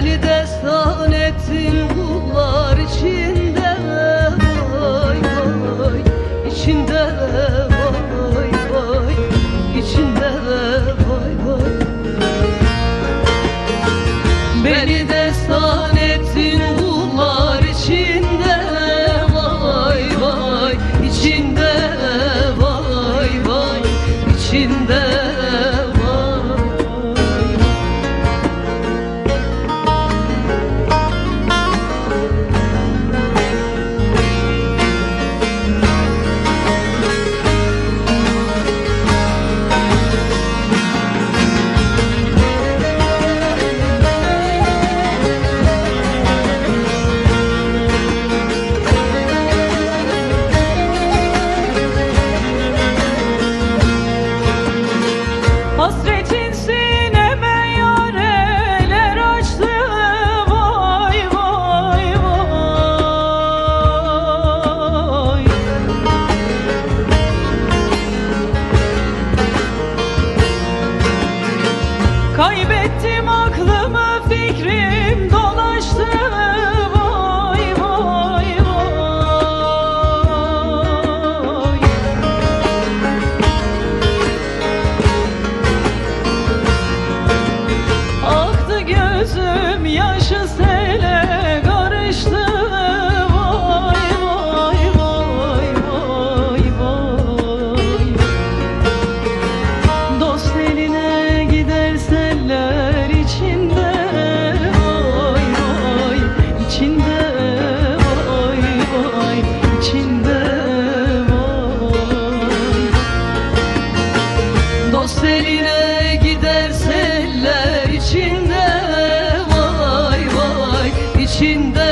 Beni destan ettin kullar içinde içinde